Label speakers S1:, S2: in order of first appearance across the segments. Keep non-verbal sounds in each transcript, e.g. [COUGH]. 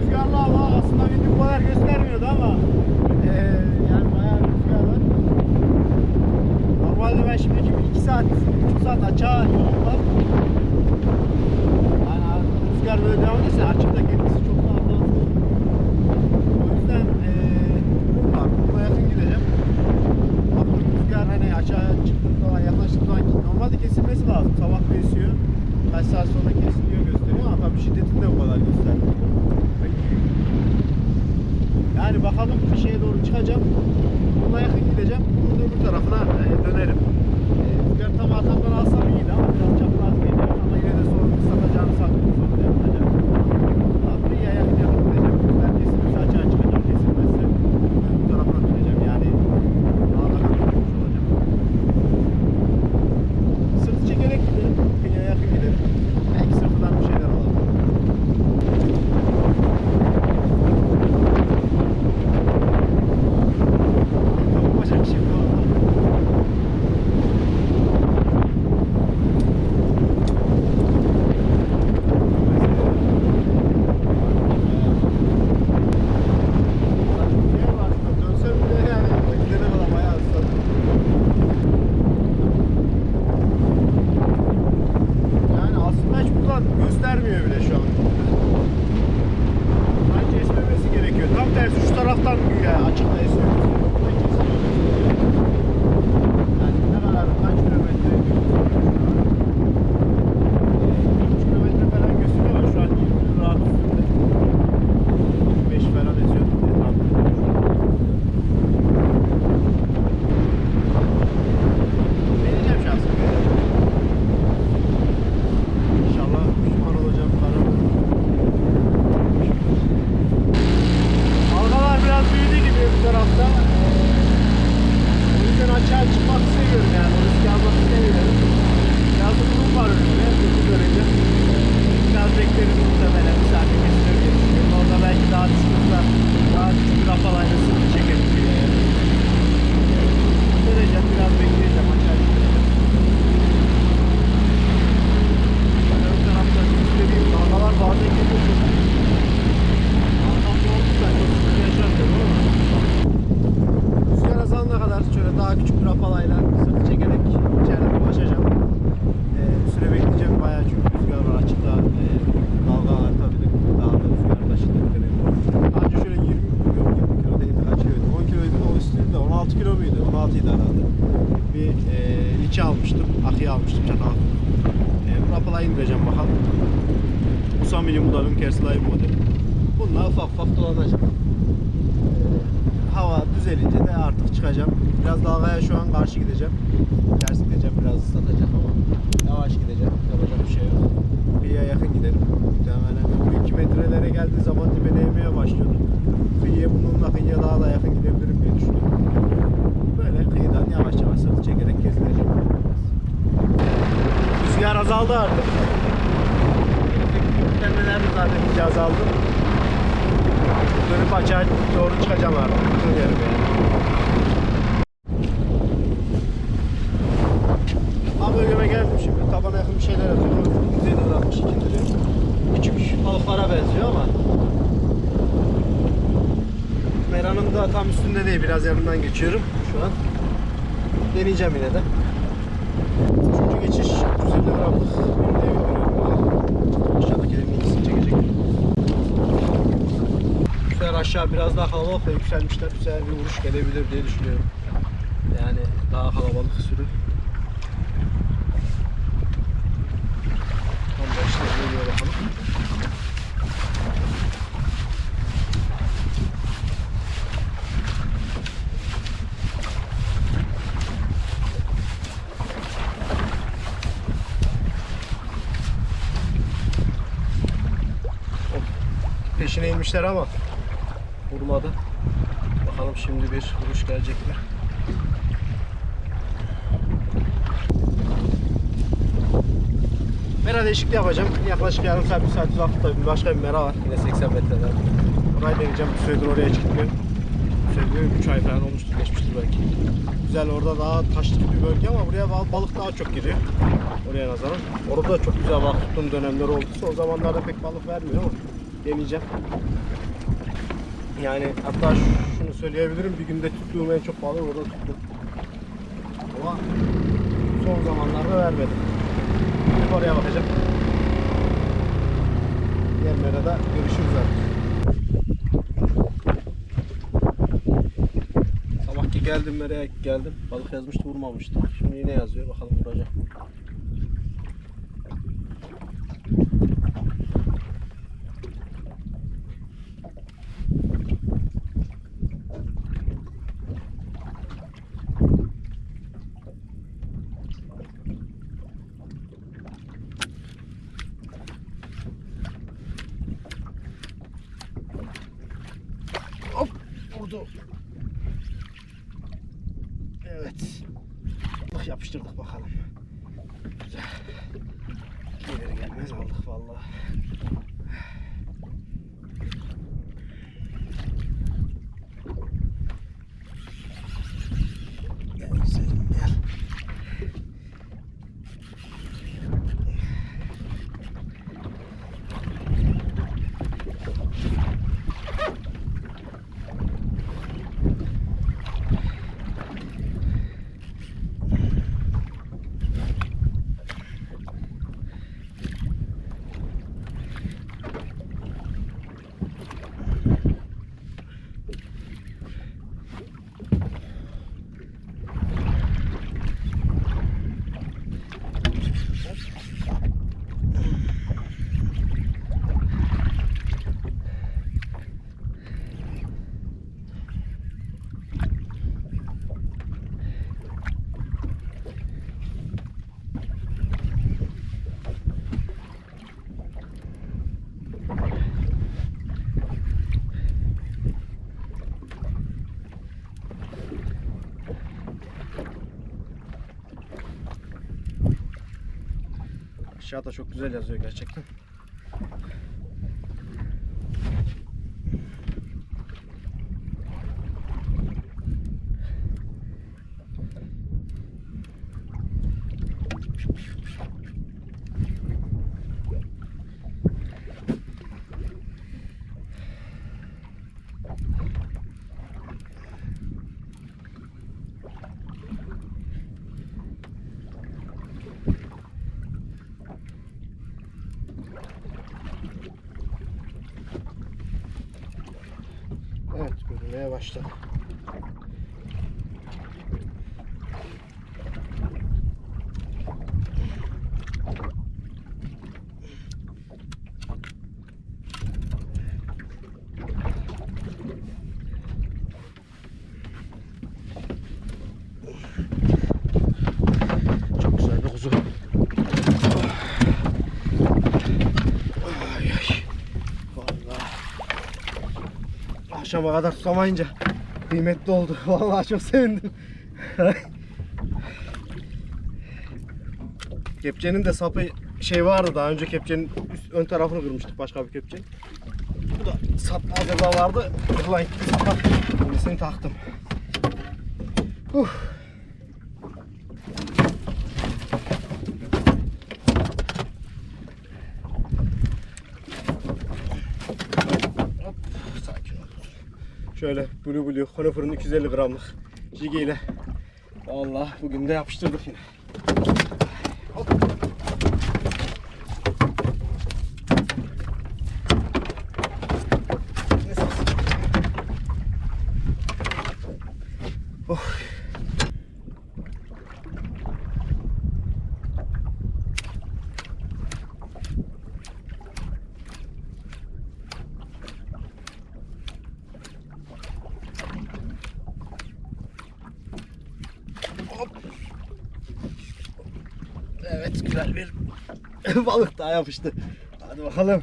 S1: rüzgarlı hava aslında bir bu kadar göstermiyordu ama eee yani bayağı rüzgar var. Normalde ben şimdi 2 saat, 3 saat açığa yolum var. Yani rüzgar böyle devam ederse açıkta etkisi çok daha fazla olur. O yüzden eee kum var. Kum'a yakın gideceğim. Baktım rüzgar hani açığa çıktığı zaman yaklaştığı zaman normalde kesilmesi lazım. Sabah bir esiyor. Kaç saat sonra kesiliyor gösteriyor ama tabii şiddetini de bu kadar göstermiyor. Bir şeye doğru çıkacağım. Buna yakın gideceğim. Bunun öbür tarafına e, dönerim. E, rüzgar tam arkamdan alsam iyiydi ama biraz çapraz geliyor. Ama yine de sorun satacağını sanmıyorum. Sorun yapacağım. Abi ya yakın yakın gideceğim. Rüzgar kesilmezse açığa çıkacağım. Kesilmezse bunun öbür tarafına döneceğim. Yani daha da kurtulmuş olacağım. Sırt çekerek gidelim. Kıyıya yakın gidelim. Belki sırtından bir şeyler alalım. Yapacak şey yok. Dönsem bile yani gidene kadar bayağı ısladım. Yani aslında hiç buradan göstermiyor bile şu an. Bence esmemesi gerekiyor. Tam tersi şu taraftan güya açıkta esiyor. Burada kesiliyor. Yani ne kadar kaç kilometre? 3 kilometre falan gösteriyor ama şu an 20 rahat üstünde. 25 falan esiyor. diye tahmin ediyorum. Deneyeceğim şansım. İnşallah pişman olacağım kararım. Dalgalar biraz büyüdü gibi bu tarafta. O yüzden açığa çıkmak istemiyorum yani. O riski almak istemiyorum. Biraz da kum var önümde. Kumu göreceğim. Biraz bekleriz muhtemelen. Bir saate kesilir diye düşünüyorum. Orada belki daha sıkıntılar, daha küçük bir rafalayla sıkıntı çekerim diye. Göreceğim. Biraz bekleyeceğim. Açığa çıkacağım. Ön tarafta istediğim dalgalar bazen geliyor. Arkamda olursa çok sıkıntı yaşardım ama. Rüzgar azalana kadar şöyle daha küçük bir rapalayla sırtı çekerek içeride dolaşacağım. Ee, bir süre bekleyeceğim bayağı çünkü rüzgar var açıkta. Ee, dalgalar tabii de daha da rüzgar da şiddetleri. Anca şöyle 20 kilo, 20 kilo değildi kaç kiloydu? 10 kiloydu o üstüydü 16 kilo muydu? 16 idi herhalde. Bir e, liçi almıştım, akıya almıştım çatal. E, bu rapalayı indireceğim bakalım. Usa Mini Kerslive modeli. Bununla ufak ufak dolanacağım. Ee, hava düzelince de artık çıkacağım. Biraz dalgaya şu an karşı gideceğim. Ters gideceğim, biraz ıslatacağım ama yavaş gideceğim. Yapacak bir şey yok. Kıyıya yakın giderim. Muhtemelen bu 2 metrelere geldiği zaman dibe değmeye başlıyordu. Kıyıya bununla kıyıya daha da yakın gidebilirim diye düşünüyorum. Böyle kıyıdan yavaş yavaş sırtı çekerek gezileceğim. Rüzgar azaldı artık. Yüklenmeler de zaten iyice azaldı. Dönüp açığa doğru çıkacağım artık. Dönerim yani. Tam bölgeme geldim şimdi. Tabana yakın bir şeyler atıyorum. Yüzeyde bırakmış ikindileri. Küçük balıklara benziyor ama Meranın da tam üstünde değil. Biraz yanından geçiyorum şu an. Deneyeceğim yine de. Üçüncü geçiş düzenli bıraktık. Aşağı biraz daha kalabalık ve yükselmişler. Sefer bir vuruş gelebilir diye düşünüyorum. Yani daha kalabalık sürü. Tam da geliyor bakalım. Peşine inmişler ama vurmadı. Bakalım şimdi bir vuruş gelecek mi? Mera değişikliği yapacağım. Yaklaşık yarım saat, bir saat uzaklıkta bir başka bir mera var. Yine 80 metreden. Orayı deneyeceğim. Bir süredir oraya çıkmıyor. Bir süredir 3 ay falan olmuştur, geçmiştir belki. Güzel orada daha taşlık bir bölge ama buraya bal- balık daha çok giriyor. Oraya nazaran. Orada da çok güzel balık tuttuğum dönemler oldu. Son zamanlarda pek balık vermiyor ama deneyeceğim. Yani hatta şunu söyleyebilirim bir günde tuttuğum en çok balığı orada tuttum. Ama son zamanlarda vermedi. Gidip oraya bakacağım. Diğer merada görüşürüz artık. Sabahki geldim meraya geldim. Balık yazmıştı vurmamıştı. Şimdi yine yazıyor. Bakalım vuracak. Evet. Balık yapıştırdık bakalım. Güzel. Gelir gelmez aldık vallahi. Aşağıda çok güzel yazıyor gerçekten. Evet görünmeye başladı. Çok güzel bir kuzu. Ay ay. Vallahi akşama kadar tutamayınca kıymetli oldu. [LAUGHS] Vallahi çok sevindim. [LAUGHS] Kepçenin de sapı şey vardı daha önce kepçenin üst, ön tarafını kırmıştık başka bir kepçe. Bu da sap hazırda vardı. Ulan gitti sapa. Yenisini taktım. Huh. Şöyle Blue Blue Conifer'ın 250 gramlık jigi ile Vallahi bugün de yapıştırdık yine. Evet güzel bir balık daha yapıştı. Hadi bakalım.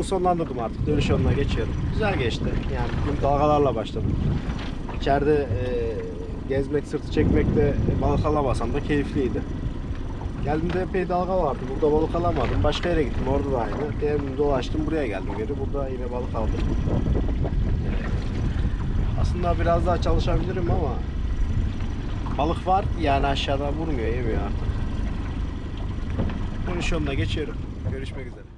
S1: Avımı sonlandırdım artık. Dönüş yoluna geçiyorum. Güzel geçti. Yani bugün dalgalarla başladım. İçeride e, gezmek, sırtı çekmekte balık alamasam da keyifliydi. Geldiğimde epey dalga vardı. Burada balık alamadım. Başka yere gittim. Orada da aynı. Diğer dolaştım. Buraya geldim geri. Burada yine balık aldım. Aslında biraz daha çalışabilirim ama balık var yani aşağıda vurmuyor, yemiyor artık. Dönüş yoluna geçiyorum. Görüşmek üzere.